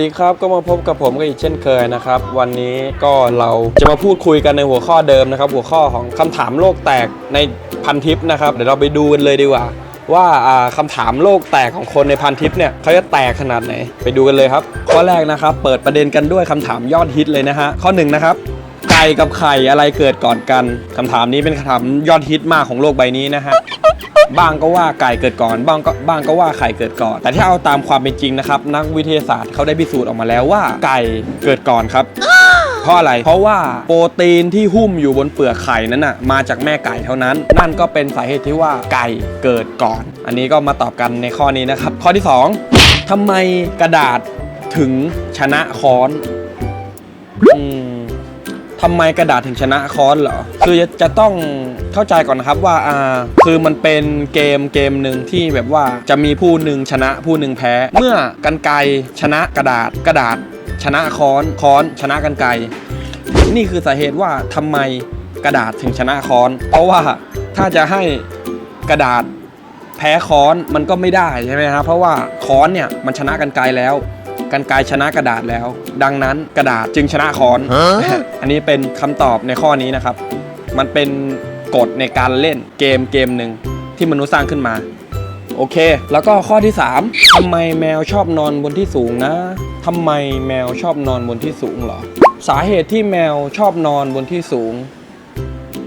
ดีครับก็มาพบกับผมก็อีกเช่นเคยนะครับ วันนี้ก็เราจะมาพูดคุยกันในหัวข้อเดิมนะครับ หัวข้อของคำถามโลกแตกในพันทิปนะครับ เดี๋ยวเราไปดูกันเลยดีกว่า ว่าคำคำถามโลกแตกของคนในพันทิปเนี่ยเขาจะแตกขนาดไหน ไปดูกันเลยครับ ข้อแรกนะครับ เปิดประเด็นกันด้วยคำถามยอดฮิตเลยนะฮะข้อหนึ่งนะครับ ก่กับไข่อะไรเกิดก่อนกันคำถามนี้เป็นคำถามยอดฮิตมากของโลกใบนี้นะฮะบ้างก็ว่าไก่เกิดก่อน บ้างก็บ้างก็ว่าไข่เกิดก่อน แต่ถ้าเอาตามความเป็นจริงนะครับ นักวิทยาศาสตร์เขาได้พิสูจน์ออกมาแล้วว่าไก่เกิดก่อนครับเพราะอะไร เพราะว่าโปรตีนที่หุ้มอยู่บนเปลือกไข่นั้นน่ะมาจากแม่ไก่เท่านั้น นั่นก็เป็นสาเหตุที่ว่าไก่เกิดก่อน อันนี้ก็มาตอบกันในข้อนี้นะครับ ข้อที่ 2ทำไมกระดาษถึงชนะค้อนอืม ทำไมกระดาษถึงชนะคอนเหรอ คือจะต้องเข้าใจก่อนนะครับว่าอ่าคือมันเป็นเกมเกมหนึ่งที่แบบว่าจะมีผู้หนึ่งชนะผู้หนึ่งแพ้ เมื่อกันไกชนะกระดาษกระดาษ ชนะคอนคอนชนะกันไกนี่คือสาเหตุว่าทำไมกระดาษถึงชนะคอน เพราะว่าถ้าจะให้กระดาษแพ้คอนมันก็ไม่ได้ใช่ไหมครับเพราะว่าคอนเนี่ยมันชนะกันไกรแล้ว กันไกรชนะกระดาษแล้ว ดังนั้นกระดาษจึงชนะค้อน อันนี้เป็นคำตอบในข้อนี้นะครับ มันเป็นกฎในการเล่นเกมเกมหนึ่งที่มนุษย์สร้างขึ้นมา โอเค แล้วก็ข้อที่ 3ทำไมแมวชอบนอนบนที่สูงนะทำไมแมวชอบนอนบนที่สูงเหรอ สาเหตุที่แมวชอบนอนบนที่สูง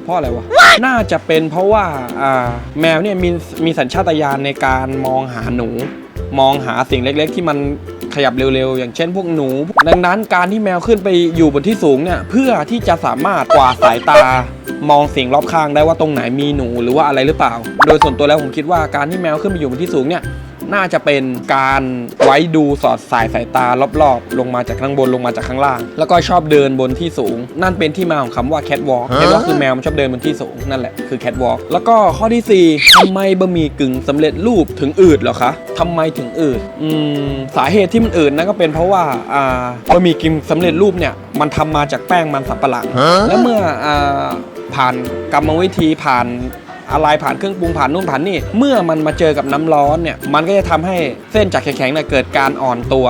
เพราะอะไรวะ น่าจะเป็นเพราะว่าอ่าแมวเนี่ยมีมีสัญชาตญาณในการมองหาหนู มองหาสิ่งเล็กๆ ที่มัน ขยับเร็วๆ อย่างเช่นพวกหนู ดังนั้นการที่แมวขึ้นไปอยู่บนที่สูงเนี่ยเพื่อที่จะสามารถกวาดสายตามองสิ่งรอบข้างได้ว่าตรงไหนมีหนูหรือว่าอะไรหรือเปล่า โดยส่วนตัวแล้วผมคิดว่าการที่แมวขึ้นไปอยู่บนที่สูงเนี่ย น่าจะเป็นการไว้ดูสอดสายสายตารอบๆ ลงมาจากข้างบนลงมาจากข้างล่าง แล้วก็ชอบเดินบนที่สูง นั่นเป็นที่มาของคำว่า catwalk catwalk คือแมวมันชอบเดินบนที่สูงนั่นแหละคือ catwalk แล้วก็ข้อที่ 4ทำไมบะหมี่กึ่งสำเร็จรูปถึงอืดเหรอคะทำไมถึงอืดอืมสาเหตุที่มันอืดนั่นก็เป็นเพราะว่าอ่าบะหมี่กึ่งสำเร็จรูปเนี่ยมันทำมาจากแป้งมันสับปะหลังและเมื่ออ่าผ่านกรรมวิธีผ่าน อะไรผ่านเครื่องปรุงผ่านนู่นผ่านนี่ เมื่อมันมาเจอกับน้ำร้อนเนี่ย มันก็จะทำให้เส้นจากแข็งๆเนี่ยเกิดการอ่อนตัว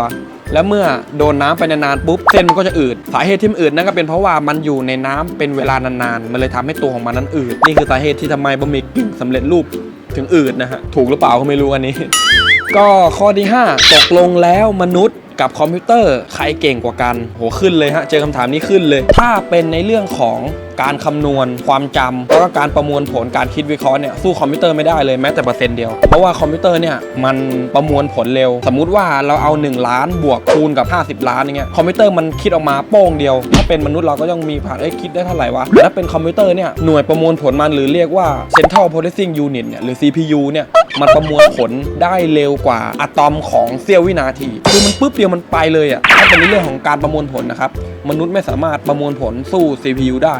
แล้วเมื่อโดนน้ำไปนานๆปุ๊บเส้นมันก็จะอืด สาเหตุที่มันอืดนั่นก็เป็นเพราะว่ามันอยู่ในน้ำเป็นเวลานานๆ มันเลยทำให้ตัวของมันนั้นอืด นี่คือสาเหตุที่ทำไมบะหมี่กึ่งสำเร็จรูปถึงอืดนะฮะ ถูกหรือเปล่าก็ไม่รู้อันนี้ ก็ข้อที่ 5 ตกลงแล้วมนุษย์กับคอมพิวเตอร์ใครเก่งกว่ากัน โหขึ้นเลยฮะ เจอคำถามนี้ขึ้นเลย ถ้าเป็นในเรื่องของ การคำนวณ ความจำแล้วก็การประมวลผลการคิดวิเคราะห์เนี่ยสู้คอมพิวเตอร์ไม่ได้เลยแม้แต่เปอร์เซ็นต์เดียวเพราะว่าคอมพิวเตอร์เนี่ยมันประมวลผลเร็ว สมมุติว่าเราเอา 1 ล้านบวกคูณกับ 50 ล้านอย่างเงี้ยคอมพิวเตอร์มันคิดออกมาโป้งเดียว ถ้าเป็นมนุษย์เราก็ต้องมีผ่านเอ้ยคิดได้เท่าไหร่วะแต่ถ้าเป็นคอมพิวเตอร์เนี่ยหน่วยประมวลผลมันหรือเรียกว่า Central Processing Unit เนี่ยหรือ CPU เนี่ยมันประมวลผลได้เร็วกว่าอะตอมของเสี้ยววินาที คือมันปุ๊บเดียวมันไปเลยอะ่ะถ้าเป็นในเรื่องของการประมวลผลนะครับ มนุษย์ไม่สามารถประมวลผลสู้ CPU ได้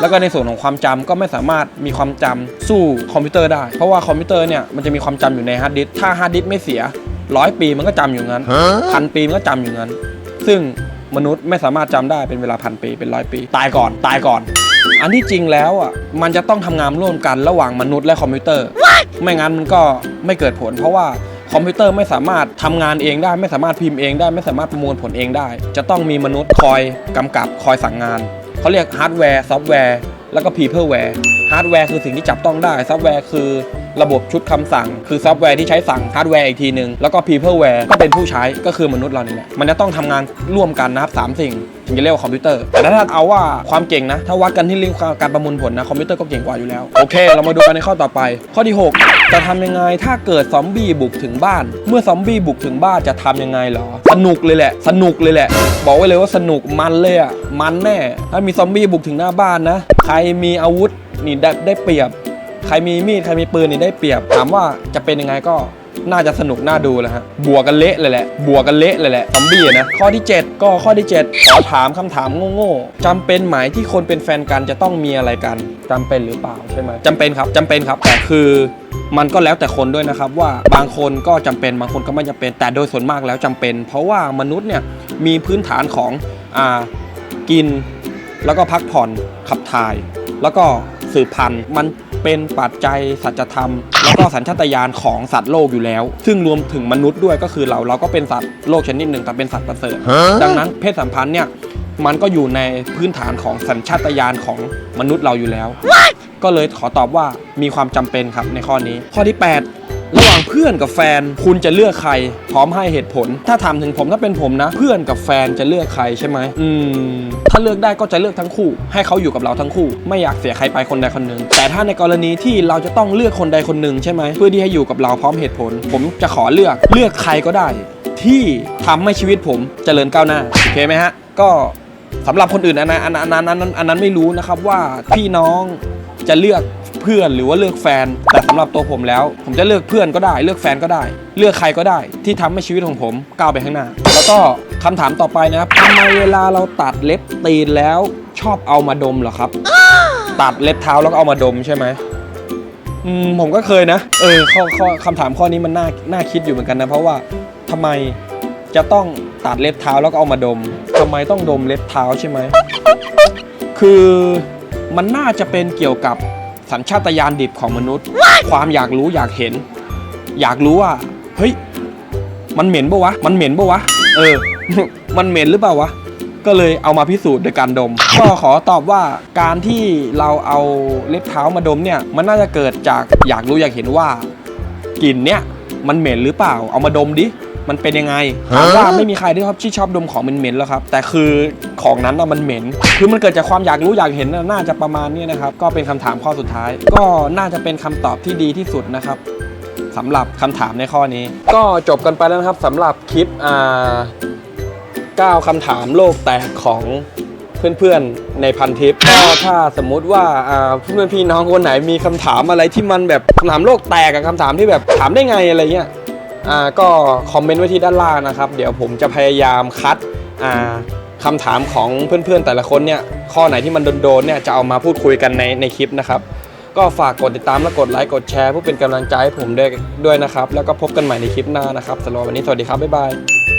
แล้วก็ในส่วนของความจำก็ไม่สามารถมีความจำสู้คอมพิวเตอร์ได้ เพราะว่าคอมพิวเตอร์เนี่ยมันจะมีความจำอยู่ในฮาร์ดดิสถ้าฮาร์ดดิสไม่เสียร้อยปีมันก็จำอยู่งั้นพันปีมันก็จำอยู่งั้น ซึ่งมนุษย์ไม่สามารถจำได้เป็นเวลาพันปีเป็นร้อยปี ตายก่อนตายก่อน อันที่จริงแล้วอะมันจะต้องทำงานร่วมกันระหว่างมนุษย์และคอมพิวเตอร์ ไม่งั้นมันก็ไม่เกิดผล เพราะว่าคอมพิวเตอร์ไม่สามารถทำงานเองได้ ไม่สามารถพิมพ์เองได้ ไม่สามารถประมวลผลเองได้ จะต้องมีมนุษย์คอยกำกับคอยสั่งงาน เขาเรียกฮาร์ดแวร์ซอฟต์แวร์แล้วก็พีเพิลแวร์ฮาร์ดแวร์คือสิ่งที่จับต้องได้ซอฟต์แวร์คือระบบชุดคำสั่ง คือซอฟต์แวร์ที่ใช้สั่งฮาร์ดแวร์อีกทีหนึ่งแล้วก็พีเพิลแวร์ก็เป็นผู้ใช้ก็คือมนุษย์เรานี่แหละมันจะต้องทำงานร่วมกันนะครับสามสิ่ง ถึงจะเรียกว่าคอมพิวเตอร์ แต่ถ้าเอาว่าความเก่งนะ ถ้าวัดกันที่เรื่องการประมวลผลนะ คอมพิวเตอร์ก็เก่งกว่าอยู่แล้ว โอเค เรามาดูกันในข้อต่อไป ข้อที่ 6 จะทำยังไงถ้าเกิดซอมบี้บุกถึงบ้าน เมื่อซอมบี้บุกถึงบ้านจะทำยังไงเหรอ สนุกเลยแหละ สนุกเลยแหละ บอกไว้เลยว่าสนุกมันเลยอะ มันแน่ ถ้ามีซอมบี้บุกถึงหน้าบ้านนะ ใครมีอาวุธนี่ได้ได้เปรียบ ใครมีมีดใครมีปืนนี่ได้เปรียบ ถามว่าจะเป็นยังไงก็ น่าจะสนุกน่าดูแหละฮะบวกกันเละเลยแหละบวกกันเละเลยแหละซอมบี้นะข้อที่ 7 ก็ข้อที่ 7 ขอถามคำถามโง่ๆจำเป็นไหมที่คนเป็นแฟนกันจะต้องมีอะไรกันจำเป็นหรือเปล่าใช่ไหมจำเป็นครับจำเป็นครับแต่คือมันก็แล้วแต่คนด้วยนะครับว่าบางคนก็จำเป็นบางคนก็ไม่จำเป็น แต่โดยส่วนมากแล้วจำเป็น เพราะว่ามนุษย์เนี่ยมีพื้นฐานของอ่ากิน แล้วก็พักผ่อนขับถ่าย แล้วก็สืบพันธุ์มัน เป็นปัจจัยสัจธรรม แล้วก็สัญชาตญาณของสัตว์โลกอยู่แล้ว ซึ่งรวมถึงมนุษย์ด้วยก็คือเราเราก็เป็นสัตว์โลกชนิดหนึ่งแต่เป็นสัตว์ประเสริฐดังนั้นเพศสัมพันธ์เนี่ยมันก็อยู่ในพื้นฐานของสัญชาตญาณของมนุษย์เราอยู่แล้ว ก็เลยขอตอบว่ามีความจำเป็นครับในข้อนี้ ข้อที่ 8 ระหว่างเพื่อนกับแฟนคุณจะเลือกใคร พร้อมให้เหตุผล ถ้าถามถึงผมถ้าเป็นผมนะ เพื่อนกับแฟนจะเลือกใครใช่ไหมอืมถ้าเลือกได้ก็จะเลือกทั้งคู่ ให้เขาอยู่กับเราทั้งคู่ ไม่อยากเสียใครไปคนใดคนหนึ่งแต่ถ้าในกรณีที่เราจะต้องเลือกคนใดคนหนึ่งใช่ไหมเพื่อที่ให้อยู่กับเราพร้อมเหตุผล ผมจะขอเลือกเลือกใครก็ได้ ที่ทำให้ชีวิตผมเจริญก้าวหน้าโอเคไหมฮะ ก็สำหรับคนอื่นอันนั้นอันนั้นอันนั้นอันนั้นไม่รู้นะครับว่าพี่น้องจะเลือก เพื่อนหรือว่าเลือกแฟน แต่สำหรับตัวผมแล้ว ผมจะเลือกเพื่อนก็ได้ เลือกแฟนก็ได้ เลือกใครก็ได้ ที่ทำให้ชีวิตของผมก้าวไปข้างหน้า แล้วก็คำถามต่อไปนะครับทำไมเวลาเราตัดเล็บตีนแล้วชอบเอามาดมเหรอครับ ตัดเล็บเท้าแล้วก็เอามาดมใช่ไหมอืมผมก็เคยนะ เออข้อข้อคำถามข้อนี้มันน่าน่าคิดอยู่เหมือนกันนะ เพราะว่าทำไมจะต้องตัดเล็บเท้าแล้วก็เอามาดมทำไมต้องดมเล็บเท้าใช่ไหม คือมันน่าจะเป็นเกี่ยวกับ สัญชาตญาณดิบของมนุษย์ ความอยากรู้อยากเห็น อยากรู้ว่า เฮ้ย มันเหม็นปะวะ มันเหม็นปะวะ เออ มันเหม็นหรือเปล่าวะ ก็เลยเอามาพิสูจน์โดยการดม ก็ขอตอบว่าการที่เราเอาเล็บเท้ามาดมเนี่ย มันน่าจะเกิดจากอยากรู้อยากเห็นว่ากลิ่นเนี่ยมันเหม็นหรือเปล่า เอามาดมดิ มันเป็นยังไงถามว่าไม่มีใครที่ชอบที่ชอบดมของเหม็นๆแล้วครับ แต่คือของนั้นน่ะมันเหม็น คือมันเกิดจากความอยากรู้อยากเห็นน่ะน่าจะประมาณนี้นะครับ ก็เป็นคำถามข้อสุดท้าย ก็น่าจะเป็นคำตอบที่ดีที่สุดนะครับสำหรับคำถามในข้อนี้ ก็จบกันไปแล้วนะครับสำหรับคลิปอ่า9คำถามโลกแตกของเพื่อนๆ ในพันทิปก็ถ้าสมมุติว่าอ่าเพื่อนๆพี่น้องคนไหนมีคำถามอะไรที่มันแบบคำถามโลกแตกกับคำถามที่แบบถามได้ไงอะไรเงี้ยอ่า ก็คอมเมนต์ไว้ที่ด้านล่างนะครับ เดี๋ยวผมจะพยายามคัดอ่าคำถามของเพื่อนๆแต่ละคนเนี่ยข้อไหนที่มันโดนๆเนี่ยจะเอามาพูดคุยกันในในคลิปนะครับ ก็ฝากกดติดตามและกดไลค์กดแชร์เพื่อเป็นกำลังใจให้ผมด้วยด้วยนะครับ แล้วก็พบกันใหม่ในคลิปหน้านะครับสำหรับวันนี้สวัสดีครับบ๊ายบาย